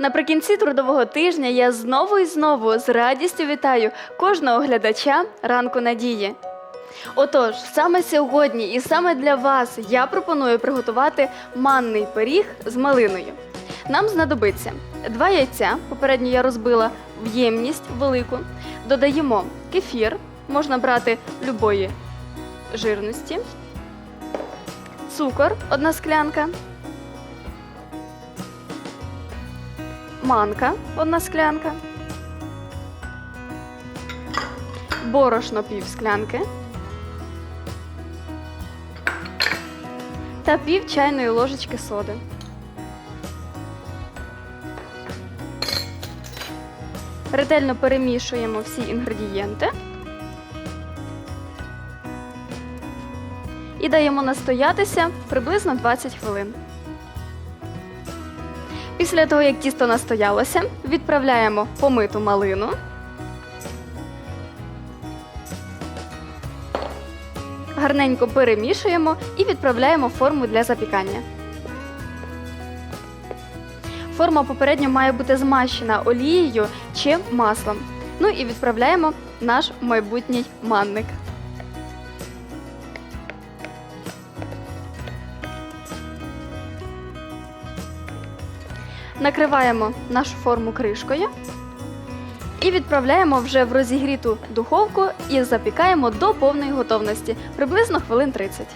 Наприкінці трудового тижня я знову і знову з радістю вітаю кожного глядача ранку надії. Отож, саме сьогодні і саме для вас я пропоную приготувати манний пиріг з малиною. Нам знадобиться два яйця, попередньо я розбила в ємність велику. Додаємо кефір, можна брати любої жирності, цукор, одна склянка, манка, одна склянка, борошно пів склянки та пів чайної ложечки соди. Ретельно перемішуємо всі інгредієнти і даємо настоятися приблизно 20 хвилин. Після того, як тісто настоялося, відправляємо помиту малину. Гарненько перемішуємо і відправляємо форму для запікання. Форма попередньо має бути змащена олією чи маслом. Ну і відправляємо наш майбутній манник. Накриваємо нашу форму кришкою і відправляємо вже в розігріту духовку і запікаємо до повної готовності приблизно хвилин 30.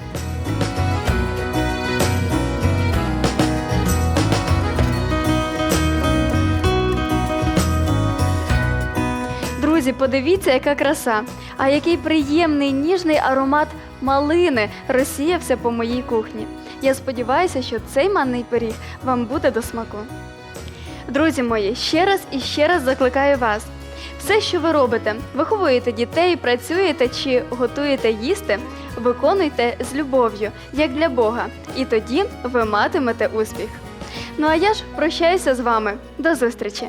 Друзі, подивіться, яка краса! А який приємний ніжний аромат малини розсіявся по моїй кухні. Я сподіваюся, що цей манний пиріг вам буде до смаку. Друзі мої, ще раз і ще раз закликаю вас. Все, що ви робите, виховуєте дітей, працюєте чи готуєте їсти, виконуйте з любов'ю, як для Бога, і тоді ви матимете успіх. Ну а я ж прощаюся з вами. До зустрічі!